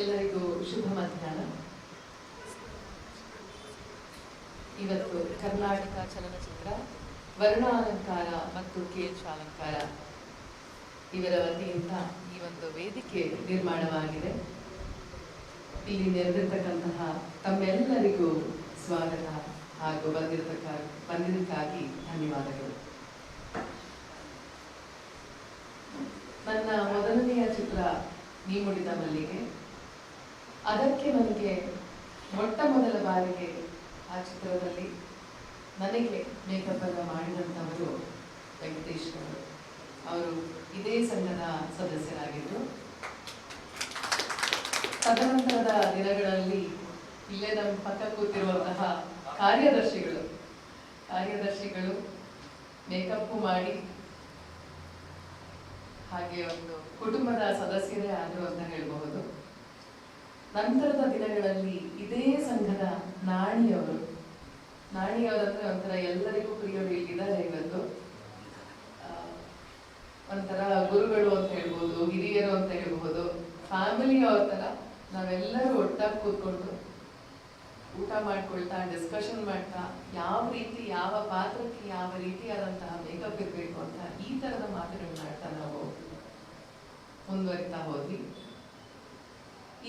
ಎಲ್ಲರಿಗೂ ಶುಭ ಮಧ್ಯಾಹ್ನ. ಇವತ್ತು ಕರ್ನಾಟಕ ಚಲನಚಿತ್ರ, ವರ್ಣಾಲಂಕಾರ ಮತ್ತು ಕೇಶಾಲಂಕಾರ. ಇವರ ವತಿಯಿಂದ ಈ ಒಂದು ವೇದಿಕೆ ನಿರ್ಮಾಣವಾಗಿದೆ. ಇಲ್ಲಿ ನೆರೆದಿರ್ತಕ್ಕಂತಹ ತಮ್ಮೆಲ್ಲರಿಗೂ ಸ್ವಾಗತ ಹಾಗೂ ಬಂದಿರತಕ್ಕ, ಬಂದಿದ್ದಕ್ಕಾಗಿ ಧನ್ಯವಾದಗಳು. ನನ್ನ ಮೊದಲನೆಯ ಚಿತ್ರ ನೀ ಮುಡಿದ ಮಲ್ಲಿಗೆ. ಅದಕ್ಕೆ ನನಗೆ ಮೊಟ್ಟ ಮೊದಲ ಬಾರಿಗೆ ಆ ಚಿತ್ರದಲ್ಲಿ ನನಗೆ ಮೇಕಪ್ ಅನ್ನು ಮಾಡಿದಂಥವರು ವೆಂಕಟೇಶ್ ಅವರು ಅವರು ಇದೇ ಸಂಘದ ಸದಸ್ಯರಾಗಿದ್ದರು ತದನಂತರದ ದಿನಗಳಲ್ಲಿ ಇಲ್ಲೇ ನಮ್ಮ ಪಕ್ಕ ಕೂತಿರುವಂತಹ ಕಾರ್ಯದರ್ಶಿಗಳು ಕಾರ್ಯದರ್ಶಿಗಳು ಮೇಕಪ್ ಮಾಡಿ ಹಾಗೆ ಒಂದು ಕುಟುಂಬದ ಸದಸ್ಯರೇ ಆದರು ಅಂತ ಹೇಳಬಹುದು. ನಂತರದ ದಿನಗಳಲ್ಲಿ ಇದೇ ಸಂಘದ ನಾಣಿಯವರು. ನಾಣಿಯವರಂದ್ರೆ ಒಂಥರ ಎಲ್ಲರಿಗೂ ಪ್ರಿಯರು ಇಲ್ಲಿದ್ದಾರೆ ಇವತ್ತು. ಒಂಥರ ಗುರುಗಳು ಅಂತ ಹೇಳ್ಬೋದು, ಹಿರಿಯರು ಅಂತ ಹೇಳ್ಬೋದು ಫ್ಯಾಮಿಲಿ ಅವ್ರ ತರ ನಾವೆಲ್ಲರೂ ಒಟ್ಟಾಗಿ ಕೂತ್ಕೊಂಡು ಊಟ ಮಾಡ್ಕೊಳ್ತಾ ಡಿಸ್ಕಷನ್ ಮಾಡ್ತಾ, ಯಾವ ರೀತಿ, ಯಾವ ಪಾತ್ರಕ್ಕೆ, ಯಾವ ರೀತಿಯಾದಂತಹ ಮೇಕಪ್ ಇರಬೇಕು ಅಂತ ಈ ತರದ ಮಾತುಗಳನ್ನಾಡ್ತಾ ನಾವು ಮುಂದುವರಿತಾ ಹೋದ್ವಿ.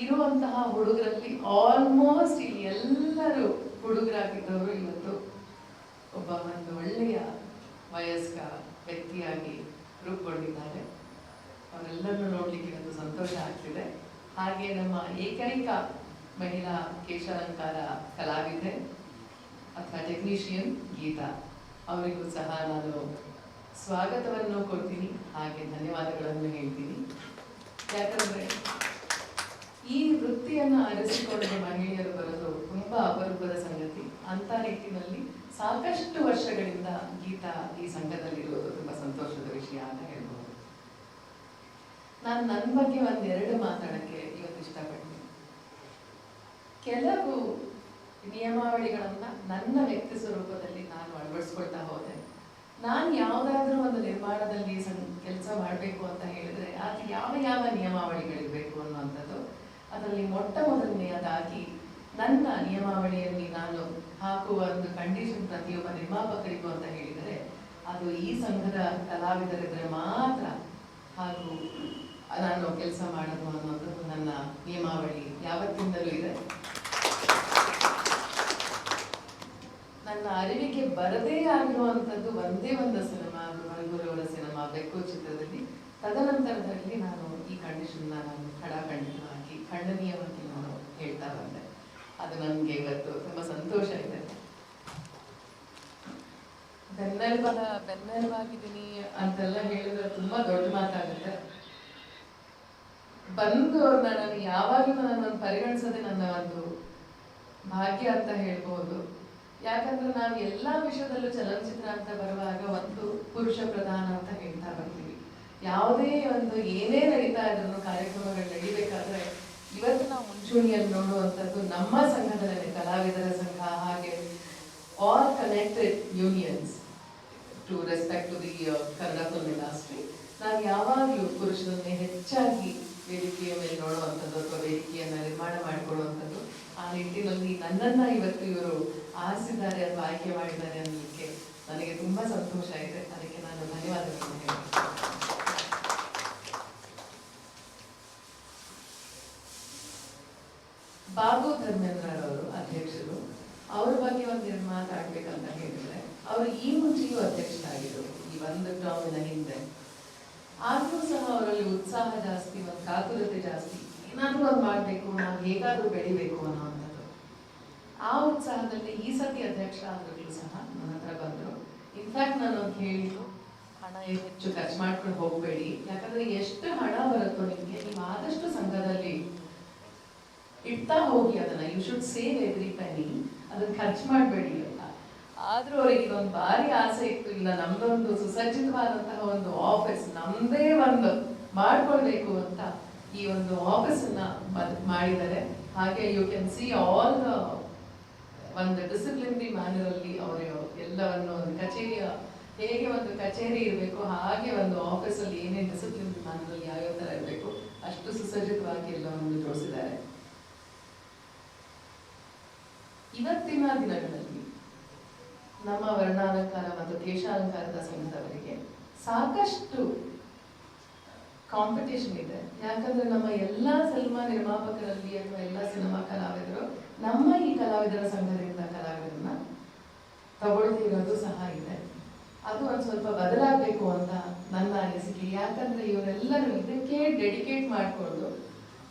ಇರುವಂತಹ ಹುಡುಗರಲ್ಲಿ ಆಲ್ಮೋಸ್ಟ್ ಇಲ್ಲಿ ಎಲ್ಲರೂ ಹುಡುಗರಾಗಿದ್ದವರು ಇವತ್ತು ಒಬ್ಬ ಒಂದು ಒಳ್ಳೆಯ ವಯಸ್ಕ ವ್ಯಕ್ತಿಯಾಗಿ ರೂಪುಗೊಂಡಿದ್ದಾರೆ. ಅವರೆಲ್ಲರನ್ನು ನೋಡಲಿಕ್ಕೆ ಒಂದು ಸಂತೋಷ ಆಗ್ತಿದೆ. ಹಾಗೆ ನಮ್ಮ ಏಕೈಕ ಮಹಿಳಾ ಕೇಶಾಲಂಕಾರ ಕಲಾವಿದೆ, ಅಥವಾ ಟೆಕ್ನಿಷಿಯನ್ ಗೀತಾ. ಅವರಿಗೂ ಸಹ ನಾನು ಸ್ವಾಗತವನ್ನು ಕೊಡ್ತೀನಿ. ಹಾಗೆ ಧನ್ಯವಾದಗಳನ್ನು ಹೇಳ್ತೀನಿ. ಯಾಕಂದ್ರೆ ಈ ವೃತ್ತಿಯನ್ನು ಅರಿಸಿಕೊಂಡು ಮಹಿಳೆಯರು ಬರೋದು ತುಂಬಾ ಅಪರೂಪದ ಸಂಗತಿ. ಅಂತ ನಿಟ್ಟಿನಲ್ಲಿ ಸಾಕಷ್ಟು ವರ್ಷಗಳಿಂದ ಗೀತಾ ಈ ಸಂಘದಲ್ಲಿರುವುದು ತುಂಬಾ ಸಂತೋಷದ ವಿಷಯ ಅಂತ ಹೇಳ್ಬೋದು. ನಾನು ನನ್ನ ಬಗ್ಗೆ ಒಂದೆರಡು ಮಾತಾಡಕ್ಕೆ ಇವತ್ತು ಇಷ್ಟಪಡ್ತೀನಿ. ಕೆಲವು ನಿಯಮಾವಳಿಗಳನ್ನ ನನ್ನ ವ್ಯಕ್ತಿ ಸ್ವರೂಪದಲ್ಲಿ ನಾನು ಅಳವಡಿಸ್ಕೊಳ್ತಾ ಹೋದೆ. ನಾನು ಯಾವುದಾದ್ರೂ ಒಂದು ನಿರ್ಮಾಣದಲ್ಲಿ ಕೆಲಸ ಮಾಡಬೇಕು ಅಂತ ಹೇಳಿದ್ರೆ ಅದು ಯಾವ ಯಾವ ನಿಯಮಾವಳಿಗಳಿರಬೇಕು ಅನ್ನುವಂಥದ್ದು ಅದರಲ್ಲಿ ಮೊಟ್ಟ ಮೊದಲನೆಯದಾಗಿ ನನ್ನ ನಿಯಮಾವಳಿಯಲ್ಲಿ ನಾನು ಹಾಕುವ ಒಂದು ಕಂಡೀಷನ್ ಪ್ರತಿಯೊಬ್ಬ ನಿರ್ಮಾಪಕರಿಗೂ ಅಂತ ಹೇಳಿದರೆ, ಅದು ಈ ಸಂಘದ ಕಲಾವಿದರಿದ್ರೆ ಮಾತ್ರ ಹಾಗೂ ನಾನು ಕೆಲಸ ಮಾಡೋದು ಅನ್ನೋದು ನನ್ನ ನಿಯಮಾವಳಿ ಯಾವತ್ತಿಂದಲೂ ಇದೆ. ನನ್ನ ಅರಿವಿಗೆ ಬರದೇ ಆಗಿರುವಂಥದ್ದು ಒಂದೇ ಒಂದು ಸಿನಿಮಾ ಅದು ಮರಗುರವರ ಸಿನಿಮಾ ಬೆಕ್ಕು ಚಿತ್ರದಲ್ಲಿ. ತದನಂತರದಲ್ಲಿ ನಾನು ಈ ಕಂಡೀಷನ್ನ ನಾನು ಖಡಾಖಂಡಿತವಾಗಿ ಖಂಡನೀಯವಾಗಿ ನಾನು ಹೇಳ್ತಾ ಬಂದೆ. ಅದು ನನಗೆ ಇವತ್ತು ತುಂಬ ಸಂತೋಷ ಇದೆ. ಬೆನ್ನೆಲುಬಾದ ಬೆನ್ನೆಲುಬಾಗಿದ್ದೀನಿ ಅಂತೆಲ್ಲ ಹೇಳಿದ್ರೆ ತುಂಬ ದೊಡ್ಡ ಮಾತಾಗುತ್ತೆ. ಬಂದು ನನ್ನನ್ನು ಯಾವಾಗಲೂ ನನ್ನನ್ನು ಪರಿಗಣಿಸೋದೇ ನನ್ನ ಒಂದು ಭಾಗ್ಯ ಅಂತ ಹೇಳ್ಬೋದು. ಯಾಕಂದ್ರೆ ನಾವು ಎಲ್ಲ ವಿಷಯದಲ್ಲೂ ಚಲನಚಿತ್ರ ಅಂತ ಬರುವಾಗ ಒಂದು ಪುರುಷ ಪ್ರಧಾನ ಅಂತ ಹೇಳ್ತಾ ಬರ್ತೀವಿ. ಯಾವುದೇ ಒಂದು ಏನೇ ನಡೀತಾ ಇದ್ರು ಕಾರ್ಯಕ್ರಮಗಳು ನಡಿಬೇಕಾದ್ರೆ ಇವತ್ತು ನಾವು ಮುಂಚೂಣಿಯಲ್ಲಿ ನೋಡುವಂಥದ್ದು ನಮ್ಮ ಸಂಘದಲ್ಲಿ ಕಲಾವಿದರ ಸಂಘ ಹಾಗೆ all connected unions to respect to the Kannada film industry ನಾವು ಯಾವಾಗಲೂ ಪುರುಷರನ್ನೇ ಹೆಚ್ಚಾಗಿ ವೇದಿಕೆಯ ಮೇಲೆ ನೋಡುವಂಥದ್ದು ಅಥವಾ ವೇದಿಕೆಯನ್ನು ನಿರ್ಮಾಣ ಮಾಡಿಕೊಳ್ಳುವಂಥದ್ದು. ಆ ನಿಟ್ಟಿನಲ್ಲಿ ನನ್ನನ್ನು ಇವತ್ತು ಇವರು ಆರಿಸಿದ್ದಾರೆ ಅಥವಾ ಆಯ್ಕೆ ಮಾಡಿದ್ದಾರೆ ಅನ್ನೋದಕ್ಕೆ ನನಗೆ ತುಂಬ ಸಂತೋಷ ಇದೆ ಅದಕ್ಕೆ ನಾನು ಧನ್ಯವಾದಗಳನ್ನು ಹೇಳ್ತೀನಿ. ಬಾಬು ಧರ್ಮೇಂದ್ರರವರು ಅಧ್ಯಕ್ಷರು, ಅವ್ರ ಬಗ್ಗೆ ಒಂದು ಮಾತಾಡ್ಬೇಕಂತ ಹೇಳಿದ್ರೆ, ಅವರು ಈ ಮುಂಚೆಯೂ ಅಧ್ಯಕ್ಷರಾಗಿದ್ದರು ಈ ಒಂದು ಟರ್ಮಿನ ಹಿಂದೆ. ಆದ್ರೂ ಸಹ ಅವರಲ್ಲಿ ಉತ್ಸಾಹ ಜಾಸ್ತಿ, ಒಂದು ಕಾತುರತೆ ಜಾಸ್ತಿ. ಏನಾದರೂ ಒಂದು ಮಾಡಬೇಕು, ನಾವು ಹೇಗಾದ್ರೂ ಬೆಳಿಬೇಕು ಅನ್ನೋವಂಥದ್ದು ಆ ಉತ್ಸಾಹದಲ್ಲಿ ಈ ಸತಿ ಅಧ್ಯಕ್ಷ ಆದ್ರೂ ಸಹ ನನ್ನ ಹತ್ರ ಬಂದರು. ಇನ್ಫ್ಯಾಕ್ಟ್ ನಾನು ಅವ್ರು ಹೇಳಿದ್ದು ಹಣ ಹೆಚ್ಚು ಖರ್ಚು ಮಾಡ್ಕೊಂಡು ಹೋಗಬೇಡಿ. ಯಾಕಂದ್ರೆ ಎಷ್ಟು ಹಣ ಬರುತ್ತೋ ನಿಮಗೆ, ನೀವು ಆದಷ್ಟು ಸಂಘದಲ್ಲಿ ಇಡ್ತಾ ಹೋಗಿ ಅದನ್ನ. ಯು ಶುಡ್ ಸೇವ್ ಎವ್ರಿ ಪನಿ ಅದನ್ನ ಖರ್ಚು ಮಾಡಬೇಡಿ ಅಂತ. ಆದ್ರೂ ಅವರಿಗೆ ಒಂದು ಭಾರಿ ಆಸೆ ಇತ್ತು. ಇಲ್ಲ, ನಮ್ದೊಂದು ಸುಸಜ್ಜಿತವಾದಂತಹ ಒಂದು ಆಫೀಸ್ ನಮ್ದೇ ಒಂದು ಮಾಡ್ಕೊಳ್ಬೇಕು ಅಂತ ಈ ಒಂದು ಆಫೀಸ್ ಮಾಡಿದ್ದಾರೆ. ಹಾಗೆ ಯು ಕ್ಯಾನ್ ಸಿ ಆಲ್ ಒಂದು ಡಿಸಿಪ್ಲಿನರಿ ಮ್ಯಾನರ್ ಅಲ್ಲಿ ಅವರು ಎಲ್ಲವನ್ನು ಒಂದು ಕಚೇರಿಯ, ಹೇಗೆ ಒಂದು ಕಚೇರಿ ಇರಬೇಕು, ಹಾಗೆ ಒಂದು ಆಫೀಸಲ್ಲಿ ಏನೇನು ಡಿಸಿಪ್ಲಿನರಿ ಮ್ಯಾನರ್ ಅಲ್ಲಿ ಯಾವ್ಯಾವ ಥರ ಇರಬೇಕು, ಅಷ್ಟು ಸುಸಜ್ಜಿತವಾಗಿ ಎಲ್ಲವನ್ನು ಜೋಡಿಸಿದ್ದಾರೆ ಇವತ್ತಿನ ದಿನಗಳಲ್ಲಿ ನಮ್ಮ ವರ್ಣಾಲಂಕಾರ ಮತ್ತು ಕೇಶಾಲಂಕಾರದ ಸಂಘದವರಿಗೆ ಸಾಕಷ್ಟು ಕಾಂಪಿಟೇಷನ್ ಇದೆ. ಯಾಕಂದ್ರೆ ನಮ್ಮ ಎಲ್ಲ ಸಿನಿಮಾ ನಿರ್ಮಾಪಕರಲ್ಲಿ ಅಥವಾ ಎಲ್ಲ ಸಿನಿಮಾ ಕಲಾವಿದರು, ನಮ್ಮ ಈ ಕಲಾವಿದರ ಸಂಘದಿಂದ ಕಲಾವಿದರನ್ನ ತಗೊಳ್ತಿರೋದು ಸಹ ಇದೆ. ಅದು ಒಂದು ಸ್ವಲ್ಪ ಬದಲಾಗಬೇಕು ಅಂತ ನನ್ನ ಅನಿಸಿಕೆ. ಯಾಕಂದ್ರೆ ಇವರೆಲ್ಲರೂ ಇದಕ್ಕೆ ಡೆಡಿಕೇಟ್ ಮಾಡಿಕೊಂಡು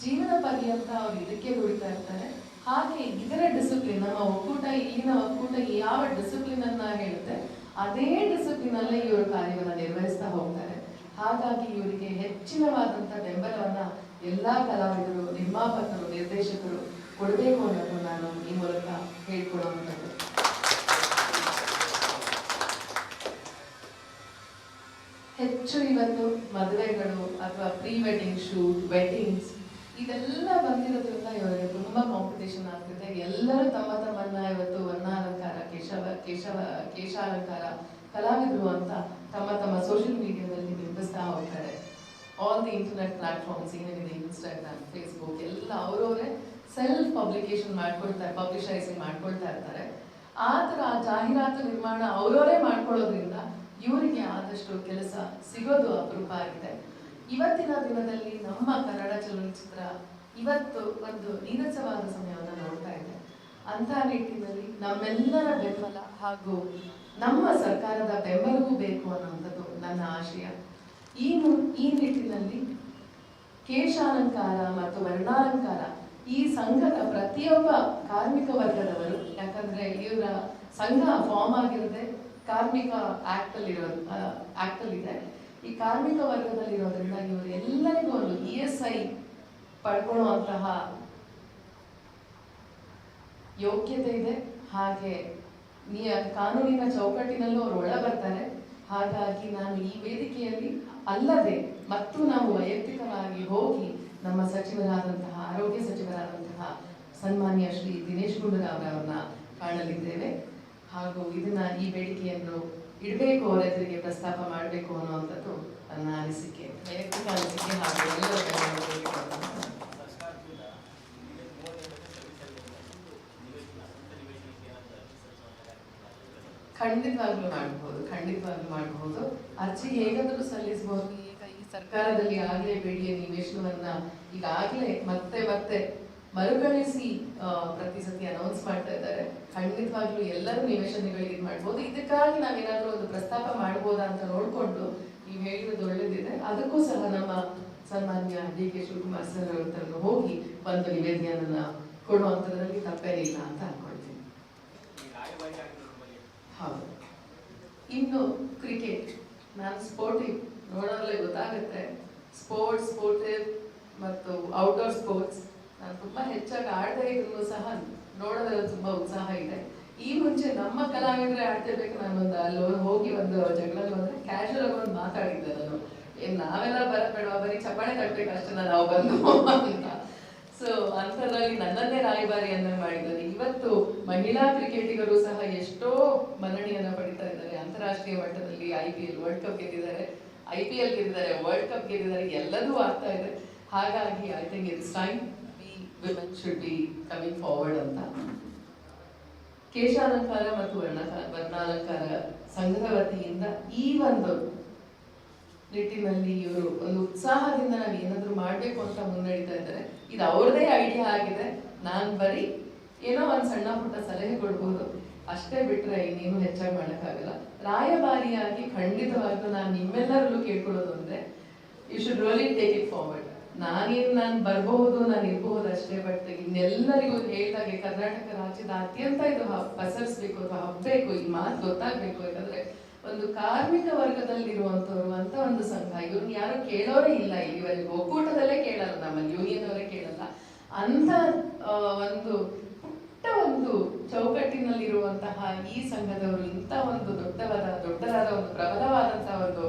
ಜೀವನ ಪರ್ಯಂತ ಅವ್ರು ಇದಕ್ಕೆ ದುಡಿತಾ ಇರ್ತಾರೆ. ಹಾಗೆ ಇದರ ಡಿಸಿಪ್ಲಿನ್ ನಮ್ಮ ಒಕ್ಕೂಟ ಇಲ್ಲಿನ ಒಕ್ಕೂಟ ಯಾವ ಡಿಸಿಪ್ಲಿನ್ ಅನ್ನ ಹೇಳುತ್ತೆ, ಅದೇ ಡಿಸಿಪ್ಲಿನ್ ಅಲ್ಲೇ ಇವರು ಕಾರ್ಯವನ್ನ ನಿರ್ವಹಿಸ್ತಾ ಹೋಗ್ತಾರೆ. ಹಾಗಾಗಿ ಇವರಿಗೆ ಹೆಚ್ಚಿನವಾದಂತ ಬೆಂಬಲವನ್ನ ಎಲ್ಲಾ ಕಲಾವಿದರು, ನಿರ್ಮಾಪಕರು, ನಿರ್ದೇಶಕರು ಕೊಡಬೇಕು ಅನ್ನೋದು ನಾನು ಈ ಮೂಲಕ ಹೇಳ್ಕೊಳ್ಳುವಂಥದ್ದು ಹೆಚ್ಚು ಇವತ್ತು ಮದುವೆಗಳು ಅಥವಾ ಪ್ರೀ ವೆಡ್ಡಿಂಗ್ ಶೂಟ್ ವೆಡ್ಡಿಂಗ್ಸ್ ಇದೆಲ್ಲ ಬಂದಿರೋದ್ರಿಂದ ಇವರಿಗೆ ತುಂಬಾ ಕಾಂಪಿಟೇಷನ್ ಆಗ್ತಿದೆ. ಎಲ್ಲರೂ ತಮ್ಮ ತಮ್ಮನ್ನ ಇವತ್ತು ವರ್ಣಾಲಂಕಾರ, ಕೇಶವ ಕೇಶವ, ಕೇಶಾಲಂಕಾರ ಕಲಾವಿದರು ಅಂತ ತಮ್ಮ ತಮ್ಮ ಸೋಷಿಯಲ್ ಮೀಡಿಯಾದಲ್ಲಿ ಬಿಂಬಿಸ್ತಾ ಹೋಗ್ತಾರೆ. ಆಲ್ ದಿ ಇಂಟರ್ನೆಟ್ ಪ್ಲಾಟ್ಫಾರ್ಮ್ಸ್ ಏನೇನಿದೆ ಇನ್ಸ್ಟಾಗ್ರಾಮ್ ಫೇಸ್ಬುಕ್ ಎಲ್ಲ ಅವರವರೇ ಸೆಲ್ಫ್ ಪಬ್ಲಿಕೇಶನ್ ಮಾಡ್ಕೊಳ್ತಾರೆ ಪಬ್ಲಿಷೈಸಿಂಗ್ ಮಾಡ್ಕೊಳ್ತಾ ಇರ್ತಾರೆ. ಆ ಥರ ಆ ಜಾಹೀರಾತು ನಿರ್ಮಾಣ ಅವರವರೇ ಮಾಡ್ಕೊಳ್ಳೋದ್ರಿಂದ ಇವರಿಗೆ ಆದಷ್ಟು ಕೆಲಸ ಸಿಗೋದು ಅಪರೂಪ ಆಗಿದೆ. ಇವತ್ತಿನ ದಿನದಲ್ಲಿ ನಮ್ಮ ಕನ್ನಡ ಚಲನಚಿತ್ರ ಇವತ್ತು ಒಂದು ನೀರಸವಾದ ಸಮಯವನ್ನು ನೋಡ್ತಾ ಇದೆ. ಅಂತ ನಿಟ್ಟಿನಲ್ಲಿ ನಮ್ಮೆಲ್ಲರ ಬೆಂಬಲ ಹಾಗೂ ನಮ್ಮ ಸರ್ಕಾರದ ಬೆಂಬಲವೂ ಬೇಕು ಅನ್ನುವಂಥದ್ದು ನನ್ನ ಆಶಯ. ಈ ಈ ನಿಟ್ಟಿನಲ್ಲಿ ಕೇಶಾಲಂಕಾರ ಮತ್ತು ವರ್ಣಾಲಂಕಾರ ಈ ಸಂಘದ ಪ್ರತಿಯೊಬ್ಬ ಕಾರ್ಮಿಕ ವರ್ಗದವರು, ಯಾಕಂದ್ರೆ ಇವರ ಸಂಘ ಫಾರ್ಮ್ ಆಗಿರದೆ ಕಾರ್ಮಿಕ ಆಕ್ಟ್ ಅಲ್ಲಿ ಆಕ್ಟ್ ಅಲ್ಲಿ ಇದೆ. ಈ ಕಾರ್ಮಿಕ ವರ್ಗದಲ್ಲಿರೋದ್ರಿಂದ ಇವರು ಎಲ್ಲರಿಗೂ ಒಂದು ಇ ಎಸ್ ಐ ಪಡ್ಕೊಳ್ಳುವಂತಹ ಯೋಗ್ಯತೆ ಇದೆ. ಹಾಗೆ ನೀ ಕಾನೂನಿನ ಚೌಕಟ್ಟಿನಲ್ಲೂ ಅವರು ಒಳ ಬರ್ತಾರೆ ಹಾಗಾಗಿ ನಾನು ಈ ವೇದಿಕೆಯಲ್ಲಿ ಅಲ್ಲದೆ ಮತ್ತು ನಾವು ವೈಯಕ್ತಿಕವಾಗಿ ಹೋಗಿ ನಮ್ಮ ಸಚಿವರಾದಂತಹ, ಆರೋಗ್ಯ ಸಚಿವರಾದಂತಹ ಸನ್ಮಾನ್ಯ ಶ್ರೀ ದಿನೇಶ್ ಗುಂಡೂರಾವ್ ಅವರನ್ನ ಕಾಣಲಿದ್ದೇವೆ. ಹಾಗೂ ಇದನ್ನ ಈ ಬೇಡಿಕೆಯನ್ನು ಇಡಬೇಕು ಅವರ ಎದುರಿಗೆ ಪ್ರಸ್ತಾಪ ಮಾಡಬೇಕು ಅನ್ನುವಂಥದ್ದು ನನ್ನ ಅನಿಸಿಕೆ. ವೈಯಕ್ತಿಕ ಅನಿಸಿಕೆ ಹಾಗೂ ಎಲ್ಲರ ಖಂಡಿತವಾಗ್ಲೂ ಮಾಡಬಹುದು ಖಂಡಿತವಾಗ್ಲೂ ಮಾಡಬಹುದು ಅರ್ಜಿ ಹೇಗಾದರೂ ಸಲ್ಲಿಸಬಹುದು ಈಗ ಈ ಸರ್ಕಾರದಲ್ಲಿ ಆಗಲೇ ಬೇಡಿಯ ನಿವೇಶನವನ್ನ ಈಗಾಗಲೇ ಮತ್ತೆ ಮತ್ತೆ ಮರುಕಳಿಸಿ ಆ, ಪ್ರತಿ ಸತಿ ಅನೌನ್ಸ್ ಮಾಡ್ತಾ ಇದ್ದಾರೆ. ಖಂಡಿತವಾಗ್ಲೂ ಎಲ್ಲರೂ ನಿವೇಶನಗಳಿಗೆ ಇದು ಮಾಡ್ಬೋದು. ಇದಕ್ಕಾಗಿ ನಾವೇನಾದ್ರೂ ಒಂದು ಪ್ರಸ್ತಾಪ ಮಾಡ್ಬೋದಾ ಅಂತ ನೋಡಿಕೊಂಡು ನೀವು ಹೇಳಿರೋದು ಒಳ್ಳೇದಿದೆ. ಅದಕ್ಕೂ ಸಹ ನಮ್ಮ ಸನ್ಮಾನ್ಯ ಡಿ ಕೆ ಶಿವಕುಮಾರ್ ಸರ್ ಅವ್ರ ಹೋಗಿ ಒಂದು ನಿವೇದನೆಯನ್ನ ಕೊಡುವಂಥದ್ರಲ್ಲಿ ತಪ್ಪೇನಿಲ್ಲ ಅಂತ ಅನ್ಕೊಳ್ತೀನಿ. ಹೌದು. ಇನ್ನು ಕ್ರಿಕೆಟ್. ನಾನು ಸ್ಪೋರ್ಟಿವ್ ನೋಡೋದ್ರಲ್ಲೇ ಗೊತ್ತಾಗುತ್ತೆ. ಸ್ಪೋರ್ಟ್ಸ್ ಸ್ಪೋರ್ಟಿವ್ ಮತ್ತು ಔಟ್ಡೋರ್ ಸ್ಪೋರ್ಟ್ಸ್ ನಾನು ತುಂಬಾ ಹೆಚ್ಚಾಗಿ ಆಡದೇ ಇದ್ರು ಸಹ ನೋಡೋದ್ರಲ್ಲಿ ತುಂಬಾ ಉತ್ಸಾಹ ಇದೆ. ಈ ಮುಂಚೆ ನಮ್ಮ ಕಲಾವಿದರೆ ಆಡ್ತಿರ್ಬೇಕು ಒಂದು ಅಲ್ಲಿ, ಹೋಗಿ ಒಂದು ಜಗಳಲ್ಲಿ ಬಂದ್ರೆ ಕ್ಯಾಶುವಲ್ ಆಗಿ ಒಂದು ಮಾತಾಡಿದ್ದೆ ನಾನು. ಏನ್ ನಾವೆಲ್ಲ ಬರಬೇಡ ಬರೀ ಚಪ್ಪಾಳೆ ಅಷ್ಟೇ ನಾವು ಬಂದು ಅಂತ. ಸೊ ಅಂಥದ್ರಲ್ಲಿ ನನ್ನನ್ನೇ ರಾಯಭಾರಿ ಅನ್ನ ಮಾಡಿದ್ದಾರೆ. ಇವತ್ತು ಮಹಿಳಾ ಕ್ರಿಕೆಟಿಗರು ಸಹ ಎಷ್ಟೋ ಮನ್ನಣೆಯನ್ನ ಪಡಿತಾ ಇದ್ದಾರೆ. ಅಂತಾರಾಷ್ಟ್ರೀಯ ಮಟ್ಟದಲ್ಲಿ I P L world cup ಗೆದ್ದಿದ್ದಾರೆ. ಐ ಪಿ ಎಲ್ ಗೆದ್ದಿದ್ದಾರೆ ವರ್ಲ್ಡ್ ಕಪ್ ಗೆದ್ದಿದ್ದಾರೆ, ಎಲ್ಲದೂ ಆಗ್ತಾ ಇದೆ. ಹಾಗಾಗಿ I think it's time women should be coming forward ಅಂತ. ಕೇಶಾಲಂಕಾರ ಮತ್ತು ವರ್ಣ ವರ್ಣಾಲಂಕಾರ ಸಂಘದ ವತಿಯಿಂದ ಈ ಒಂದು ನಿಟ್ಟಿನಲ್ಲಿ ಇವರು ಒಂದು ಉತ್ಸಾಹದಿಂದ ನಾವು ಏನಾದರೂ ಮಾಡ್ಬೇಕು ಅಂತ ಮುನ್ನಡೀತಾ ಇದ್ದಾರೆ. ಇದು ಅವ್ರದೇ ಐಡಿಯಾ ಆಗಿದೆ. ನಾನು ಬರೀ ಏನೋ ಒಂದು ಸಣ್ಣ ಪುಟ್ಟ ಸಲಹೆ ಕೊಡ್ಬೋದು. ಅಷ್ಟೇ ಬಿಟ್ರೆ ಇನ್ನೇನು ಹೆಚ್ಚಾಗಿ ಮಾಡೋಕ್ಕಾಗಲ್ಲ ರಾಯಭಾರಿಯಾಗಿ ಖಂಡಿತವಾಗ್ಲೂ ನಾನು ನಿಮ್ಮೆಲ್ಲರಲ್ಲೂ ಕೇಳ್ಕೊಳ್ಳೋದು ಅಂದರೆ you should really take it forward ನಾನೇನು ನಾನು ಬರಬಹುದು, ನಾನು ಅಷ್ಟೇ ಬಟ್ ಇನ್ನೆಲ್ಲರಿಗೂ ಹೇಳಿದಾಗೆ ಕರ್ನಾಟಕ ರಾಜ್ಯದ ಅತ್ಯಂತ ಇದು ಪಸರಿಸ್ಬೇಕು ಅಥವಾ ಹಬ್ಬಬೇಕು ಈ ಮಾತು ಗೊತ್ತಾಗ್ಬೇಕು ಯಾಕಂದ್ರೆ ಒಂದು ಕಾರ್ಮಿಕ ವರ್ಗದಲ್ಲಿರುವಂತವ್ರು ಅಂತ ಒಂದು ಸಂಘ ಇವ್ರನ್ನ ಯಾರು ಕೇಳೋರೇ ಇಲ್ಲ ಇಲ್ಲಿವರೆಗೆ ಒಕ್ಕೂಟದಲ್ಲೇ ಕೇಳಲ್ಲ ನಮ್ಮಲ್ಲಿ ಯೂನಿಯನ್ ಅವರೇ ಕೇಳಲ್ಲ. ಅಂತ ಒಂದು ಪುಟ್ಟ ಒಂದು ಚೌಕಟ್ಟಿನಲ್ಲಿರುವಂತಹ ಈ ಸಂಘದವರು ಇಂಥ ಒಂದು ದೊಡ್ಡವಾದ ದೊಡ್ಡದಾದ ಒಂದು ಪ್ರಬಲವಾದಂತಹ ಒಂದು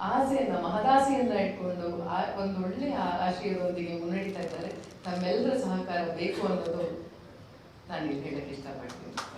ಆಸೆಯನ್ನ, ಮಹದಾಸೆಯನ್ನ ಇಟ್ಕೊಂಡು ಒಂದು ಒಳ್ಳೆಯ ಆಶಯದೊಂದಿಗೆ ಮುನ್ನಡೀತಾ ಇದ್ದಾರೆ. ತಮ್ಮೆಲ್ಲರ ಸಹಕಾರ ಬೇಕು ಅನ್ನೋದು ನಾನು ಇಲ್ಲಿ ಹೇಳಕ್ಕೆ ಇಷ್ಟಪಡ್ತೀನಿ.